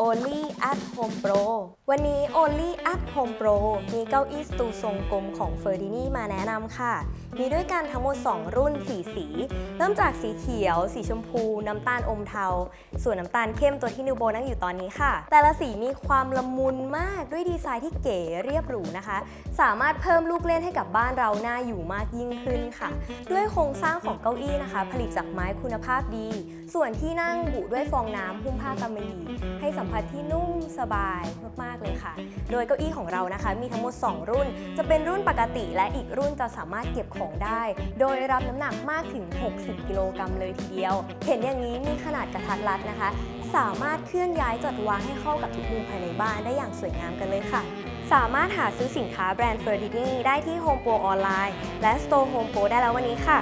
Only at Home Pro วันนี้ Only at Home Pro มีเก้าอี้สตูทรงกลมของ f e r d i n i มาแนะนำค่ะ มีด้วยกันทั้งหมด 2 รุ่น 4 สี เริ่มจากสีเขียว สีชมพู น้ำตาลอมเทา ส่วนน้ำตาลเข้มตัวที่นิวโบนั่งอยู่ตอนนี้ค่ะ แต่ละสีมีความละมุนมากด้วยดีไซน์ที่เก๋เรียบหรูนะคะ สามารถเพิ่มลูกเล่นให้กับบ้านเราน่าอยู่มากยิ่งขึ้นค่ะ ด้วยโครงสร้างของเก้าอี้นะคะ ผลิตจากไม้คุณภาพดี ส่วนที่นั่งบุด้วยฟองน้ำหุ้มผ้ากำมะหยี่ให้สัมผัสที่นุ่มสบายมากๆเลยค่ะ โดยเก้าอี้ของเรานะคะ มีทั้งหมด 2 รุ่น จะเป็นรุ่นปกติและอีกรุ่นจะสามารถเก็บของได้ โดยรับน้ำหนักมากถึง 60 กิโลกรัมเลยทีเดียว เห็นอย่างนี้มีขนาดกระทัดรัดนะคะ สามารถเคลื่อนย้ายจัดวางให้เข้ากับทุกมุมภายในบ้านได้อย่างสวยงามกันเลยค่ะสามารถหาซื้อสินค้าแบรนด์ f e r d i n i ได้ที่ Home Pro ออนไลน์ และ Store Home Pro ได้แล้ววันนี้ค่ะ